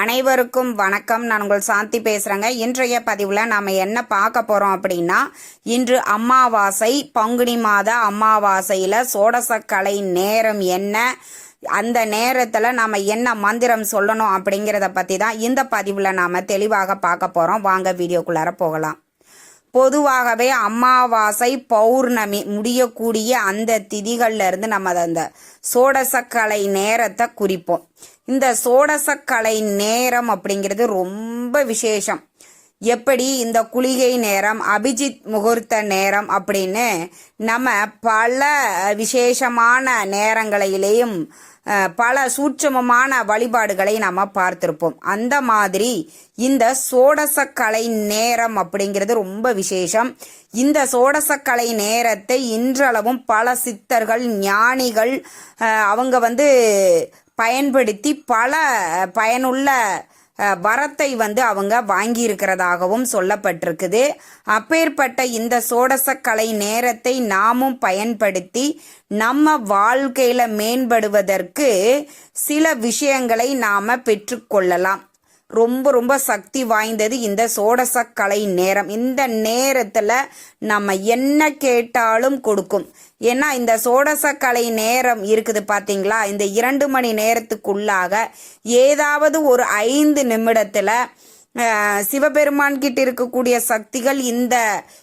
அனைவருக்கும் வணக்கம். நான் உங்கள் சாந்தி பேசுகிறேங்க இன்றைய பதிவில் நாம் என்ன பார்க்க போகிறோம் அப்படின்னா இன்று அமாவாசை பங்குனி மாத அமாவாசையில் சோடசக்கலை நேரம் என்ன அந்த நேரத்தில் நாம் என்ன மந்திரம் சொல்லணும் அப்படிங்கிறத பற்றி தான் இந்த பதிவில் நாம் தெளிவாக பார்க்க போகிறோம் வாங்க வீடியோக்குள்ளார போகலாம். பொதுவாகவே அமாவாசை பௌர்ணமி முடியக்கூடிய அந்த திதிகள்ல இருந்து நம்ம அதை அந்த சோடசக்கலை நேரத்தை குறிப்போம். இந்த சோடசக்கலை நேரம் அப்படிங்கிறது ரொம்ப விசேஷம். எப்படி இந்த குளிகை நேரம் அபிஜித் முகூர்த்த நேரம் அப்படின்னு நம்ம பல விசேஷமான நேரங்களிலேயும் பல சூட்சமமான வழிபாடுகளை நம்ம பார்த்திருப்போம். அந்த மாதிரி இந்த சோடசக்கலை நேரம் அப்படிங்கிறது ரொம்ப விசேஷம். இந்த சோடசக்கலை நேரத்தை இன்றளவும் பல சித்தர்கள் ஞானிகள் அவங்க வந்து பயன்படுத்தி பல பயனுள்ள வரத்தை வந்து அவங்க வாங்கியிருக்கிறதாகவும் சொல்லப்பட்டிருக்குது. அப்பேற்பட்ட இந்த சோடசக்கலை நேரத்தை நாமும் பயன்படுத்தி நம்ம வாழ்க்கையில மேம்படுவதற்கு சில விஷயங்களை நாம பெற்றுக்கொள்ளலாம் ரொம்ப ரொம்ப சக்தி வாய்ந்தது இந்த சோடசக்கலை நேரம். இந்த நேரத்துல நம்ம என்ன கேட்டாலும் கொடுக்கும். ஏன்னா இந்த சோடசக்கலை நேரம் இருக்குது பாத்தீங்களா? இந்த இரண்டு மணி நேரத்துக்குள்ளாக ஏதாவது ஒரு ஐந்து நிமிடத்துல சிவபெருமான் கிட்ட இருக்கக்கூடிய சக்திகள் இந்த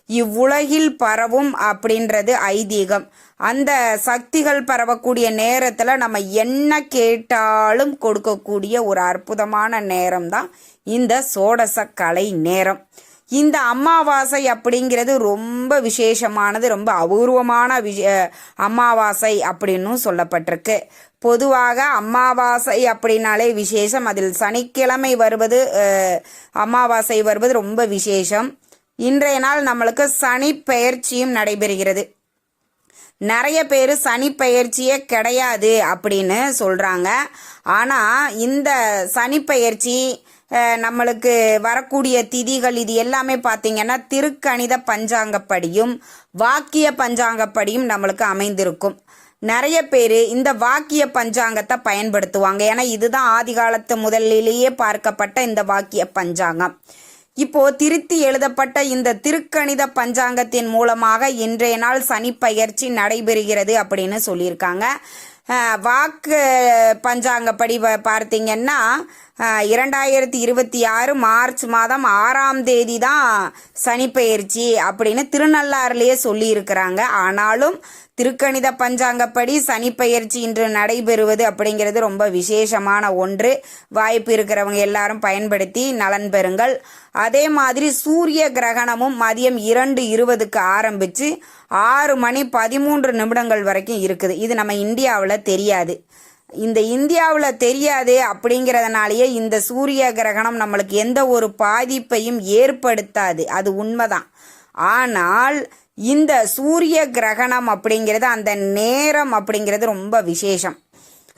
இவ்வுலகில் பரவும் அப்படின்றது ஐதீகம். அந்த சக்திகள் பரவக்கூடிய நேரத்தில் நம்ம என்ன கேட்டாலும் கொடுக்கக்கூடிய ஒரு அற்புதமான நேரம் தான் இந்த சோடச கலை நேரம். இந்த அமாவாசை அப்படிங்கிறது ரொம்ப விசேஷமானது ரொம்ப அபூர்வமான விஷ அமாவாசை அப்படின்னும் சொல்லப்பட்டிருக்கு. பொதுவாக அமாவாசை அப்படின்னாலே விசேஷம். அதில் சனிக்கிழமை வருவது அமாவாசை வருவது ரொம்ப விசேஷம். இன்றைய நாள் நம்மளுக்கு சனி பெயர்ச்சியும் நடைபெறுகிறது. நிறைய பேர் சனி பெயர்ச்சியே கிடையாது அப்படின்னு சொல்கிறாங்க ஆனால் இந்த சனி பெயர்ச்சி நம்மளுக்கு வரக்கூடிய திதிகள் இது எல்லாமே பார்த்தீங்கன்னா திருக்கணித பஞ்சாங்கப்படியும் வாக்கிய பஞ்சாங்கப்படியும் நம்மளுக்கு அமைந்திருக்கும். நிறைய பேர் இந்த வாக்கிய பஞ்சாங்கத்தை பயன்படுத்துவாங்க. ஏன்னா இதுதான் ஆதி காலத்து முதலிலேயே பார்க்கப்பட்ட இந்த வாக்கிய பஞ்சாங்கம். இப்போ திருத்தி எழுதப்பட்ட இந்த திருக்கணித பஞ்சாங்கத்தின் மூலமாக இன்றைய நாள் சனி பயிற்சி நடைபெறுகிறது அப்படின்னு சொல்லியிருக்காங்க. வாக்கு பஞ்சாங்கப்படி பார்த்தீங்கன்னா இரண்டாயிரத்தி இருபத்தி ஆறு மார்ச் மாதம் ஆறாம் தேதி தான் சனிப்பெயர்ச்சி அப்படின்னு திருநள்ளாறுலேயே சொல்லியிருக்கிறாங்க. ஆனாலும் திருக்கணித பஞ்சாங்கப்படி சனிப்பெயர்ச்சி இன்று நடைபெறுவது அப்படிங்கிறது ரொம்ப விசேஷமான ஒன்று. வாய்ப்பு இருக்கிறவங்க எல்லாரும் பயன்படுத்தி நலன் பெறுங்கள். அதே மாதிரி சூரிய கிரகணமும் மதியம் இரண்டு இருபதுக்கு ஆரம்பித்து ஆறு மணி பதிமூன்று நிமிடங்கள் வரைக்கும் இருக்குது. இது நம்ம இந்தியாவில் தெரியாது. இந்த இந்தியாவில் தெரியாது அப்படிங்கிறதுனாலயே இந்த சூரிய கிரகணம் நம்மளுக்கு எந்த ஒரு பாதிப்பையும் ஏற்படுத்தாது. அது உண்மைதான். ஆனால் இந்த சூரிய கிரகணம் அப்படிங்கிறது அந்த நேரம் அப்படிங்கிறது ரொம்ப விசேஷம்.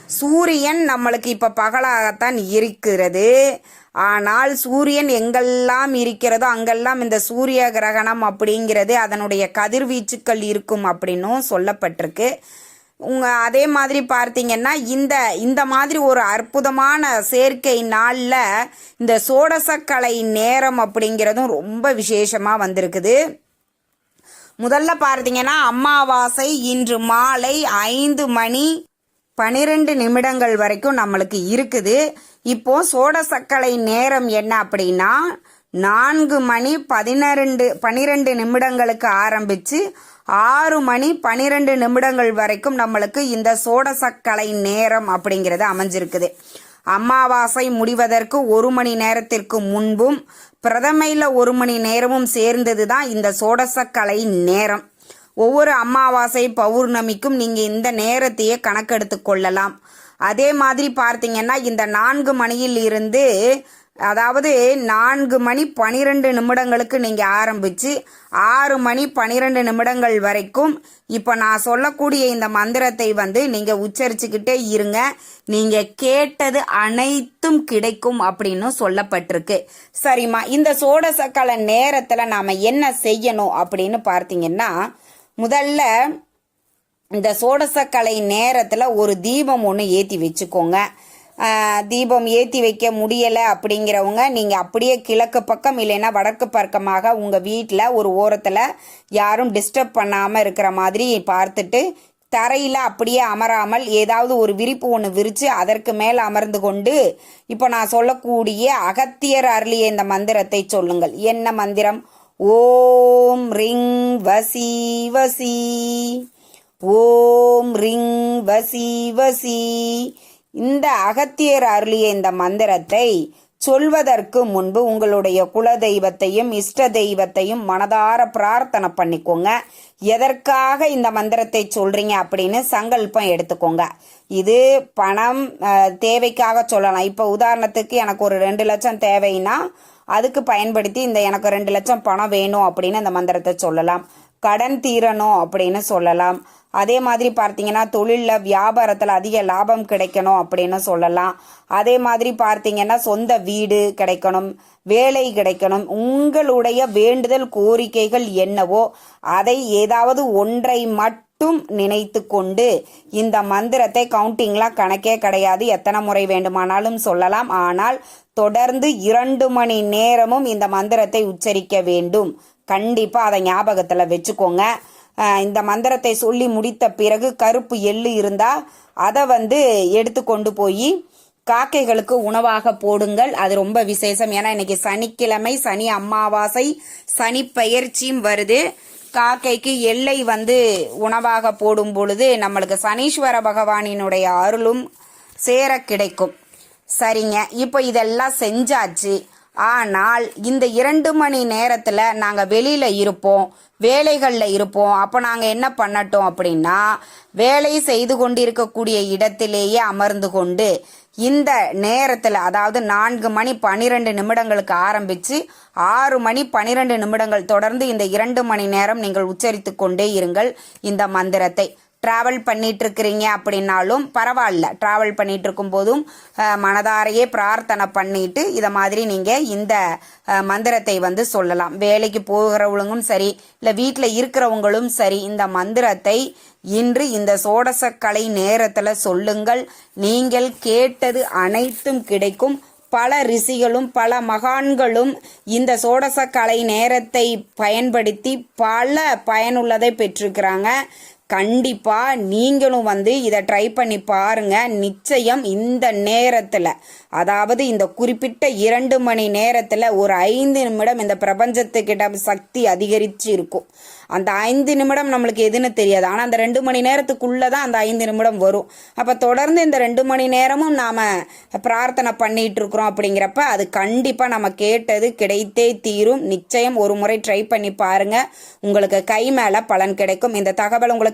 சூரியன் நம்மளுக்கு இப்போ பகலாகத்தான் இருக்கிறது. ஆனால் சூரியன் எங்கெல்லாம் இருக்கிறதோ அங்கெல்லாம் இந்த சூரிய கிரகணம் அப்படிங்கிறது அதனுடைய கதிர்வீச்சுக்கள் இருக்கும் அப்படின்னும் சொல்லப்பட்டிருக்கு. உங்க அதே மாதிரி பார்த்தீங்கன்னா இந்த இந்த மாதிரி ஒரு அற்புதமான சேர்க்கை நாளில் இந்த சோடசக்கலை நேரம் அப்படிங்கிறதும் ரொம்ப விசேஷமாக வந்திருக்குது. முதல்ல பார்த்தீங்கன்னா அமாவாசை இன்று மாலை ஐந்து மணி பனிரெண்டு நிமிடங்கள் வரைக்கும் நம்மளுக்கு இருக்குது. இப்போ சோடசக்கலை நேரம் என்ன அப்படின்னா நான்கு மணி பதினரெண்டு பனிரெண்டு நிமிடங்களுக்கு ஆரம்பித்து ஆறு மணி பனிரெண்டு நிமிடங்கள் வரைக்கும் நம்மளுக்கு இந்த சோடசக்கலை நேரம் அப்படிங்கிறது அமைஞ்சிருக்குது. அமாவாசை முடிவதற்கு ஒரு மணி நேரத்திற்கு முன்பும் பிரதமையில் ஒரு மணி நேரமும் சேர்ந்தது தான் இந்த சோடசக்கலை நேரம். ஒவ்வொரு அமாவாசை பௌர்ணமிக்கும் நீங்க இந்த நேரத்தையே கணக்கெடுத்து கொள்ளலாம். அதே மாதிரி பார்த்தீங்கன்னா இந்த நான்கு மணியில் இருந்து அதாவது நான்கு மணி பனிரெண்டு நிமிடங்களுக்கு நீங்கள் ஆரம்பிச்சு ஆறு மணி பனிரெண்டு நிமிடங்கள் வரைக்கும் இப்போ நான் சொல்லக்கூடிய இந்த மந்திரத்தை வந்து நீங்கள் உச்சரிச்சுக்கிட்டே இருங்க. நீங்கள் கேட்டது அனைத்தும் கிடைக்கும் அப்படின்னு சொல்லப்பட்டிருக்கு. சரிம்மா இந்த சோடசக்கல நேரத்தில் நாம் என்ன செய்யணும் அப்படின்னு பார்த்தீங்கன்னா முதல்ல இந்த சோடசக்கலை நேரத்தில் ஒரு தீபம் ஒன்று ஏற்றி வச்சுக்கோங்க. தீபம் ஏற்றி வைக்க முடியலை அப்படிங்கிறவங்க நீங்கள் அப்படியே கிழக்கு பக்கம் இல்லைன்னா வடக்கு பக்கமாக உங்கள் வீட்டில் ஒரு ஓரத்தில் யாரும் டிஸ்டர்ப் பண்ணாமல் இருக்கிற மாதிரி பார்த்துட்டு தரையில் அப்படியே அமராமல் ஏதாவது ஒரு விரிப்பு ஒன்று விரித்து அதற்கு மேல் அமர்ந்து கொண்டு இப்போ நான் சொல்லக்கூடிய அகத்தியர் அருளிய இந்த மந்திரத்தை சொல்லுங்கள். என்ன மந்திரம்? ஓம் ரிங் வசி வசி. ஓம் ரிங் வசி வசி. இந்த அகத்தியர் அருளிய இந்த மந்திரத்தை சொல்வதற்கு முன்பு உங்களுடைய குல தெய்வத்தையும் இஷ்ட தெய்வத்தையும் மனதார பிரார்த்தனை பண்ணிக்கோங்க. எதற்காக இந்த மந்திரத்தை சொல்றீங்க அப்படின்னு சங்கல்பம் எடுத்துக்கோங்க. இது பணம் தேவைக்காக சொல்லலாம். இப்போ உதாரணத்துக்கு எனக்கு ஒரு ரெண்டு லட்சம் தேவைன்னா அதுக்கு பயன்படுத்தி இந்த எனக்கு ரெண்டு லட்சம் பணம் வேணும் அப்படின்னு இந்த மந்திரத்தை சொல்லலாம். கடன் தீரணும் அப்படின்னு சொல்லலாம். அதே மாதிரி பார்த்தீங்கன்னா தொழிலில் வியாபாரத்தில் அதிக லாபம் கிடைக்கணும் அப்படின்னு சொல்லலாம். அதே மாதிரி பார்த்தீங்கன்னா சொந்த வீடு கிடைக்கணும் வேலை கிடைக்கணும் உங்களுடைய வேண்டுதல் கோரிக்கைகள் என்னவோ அதை ஏதாவது ஒன்றை மட்டும் நினைத்து கொண்டு இந்த மந்திரத்தை கவுண்டிங்லாம் கணக்கே கிடையாது. எத்தனை முறை வேண்டுமானாலும் சொல்லலாம். ஆனால் தொடர்ந்து இரண்டு மணி நேரமும் இந்த மந்திரத்தை உச்சரிக்க வேண்டும். கண்டிப்பாக அதை ஞாபகத்தில் வச்சுக்கோங்க. இந்த மந்திரத்தை சொல்லி முடித்த பிறகு கருப்பு எள்ளு இருந்தால் அதை வந்து எடுத்து கொண்டு போய் காக்கைகளுக்கு உணவாக போடுங்கள். அது ரொம்ப விசேஷம். ஏன்னா இன்னைக்கு சனிக்கிழமை சனி அமாவாசை சனி பயிற்சியும் வருது. காக்கைக்கு எல்லை வந்து உணவாக போடும் பொழுது நம்மளுக்கு சனீஸ்வர பகவானினுடைய அருளும் சேர கிடைக்கும். சரிங்க. இப்போ இதெல்லாம் செஞ்சாச்சு. ஆனால் இந்த இரண்டு மணி நேரத்தில் நாங்கள் வெளியில் இருப்போம் வேலைகளில் இருப்போம். அப்போ நாங்கள் என்ன பண்ணட்டும் அப்படின்னா வேலை செய்து கொண்டிருக்கக்கூடிய இடத்திலேயே அமர்ந்து கொண்டு இந்த நேரத்தில் அதாவது நான்கு மணி பன்னிரெண்டு நிமிடங்களுக்கு ஆரம்பித்து ஆறு மணி பன்னிரெண்டு நிமிடங்கள் தொடர்ந்து இந்த இரண்டு மணி நேரம் நீங்கள் உச்சரித்து கொண்டே இருங்கள் இந்த மந்திரத்தை. ட்ராவல் பண்ணிட்டு இருக்கிறீங்க அப்படின்னாலும் பரவாயில்ல. ட்ராவல் பண்ணிட்டு இருக்கும் போதும் மனதாரையே பிரார்த்தனை பண்ணிட்டு இதை மாதிரி நீங்கள் இந்த மந்திரத்தை வந்து சொல்லலாம். வேலைக்கு போகிறவங்களும் சரி இல்லை வீட்டில் இருக்கிறவங்களும் சரி இந்த மந்திரத்தை இன்று இந்த சோடசக்கலை நேரத்தில் சொல்லுங்கள். நீங்கள் கேட்டது அனைத்தும் கிடைக்கும். பல ரிஷிகளும் பல மகான்களும் இந்த சோடச கலை நேரத்தை பயன்படுத்தி பல பயனுள்ளதை பெற்றிருக்கிறாங்க. கண்டிப்பாக நீங்களும் வந்து இதை ட்ரை பண்ணி பாருங்கள் நிச்சயம் இந்த நேரத்தில் அதாவது இந்த குறிப்பிட்ட இரண்டு மணி நேரத்தில் ஒரு ஐந்து நிமிடம் இந்த பிரபஞ்சத்துக்கிட்ட சக்தி அதிகரித்து இருக்கும். அந்த ஐந்து நிமிடம் நம்மளுக்கு எதுன்னு தெரியாது. ஆனால் அந்த ரெண்டு மணி நேரத்துக்குள்ளே தான் அந்த ஐந்து நிமிடம் வரும். அப்போ தொடர்ந்து இந்த ரெண்டு மணி நேரமும் நாம் பிரார்த்தனை பண்ணிட்டு இருக்கிறோம் அப்படிங்கிறப்ப அது கண்டிப்பாக நம்ம கேட்டது கிடைத்தே தீரும். நிச்சயம் ஒரு முறை ட்ரை பண்ணி பாருங்கள் உங்களுக்கு கை மேலே பலன் கிடைக்கும். இந்த தகவல் உங்களுக்கு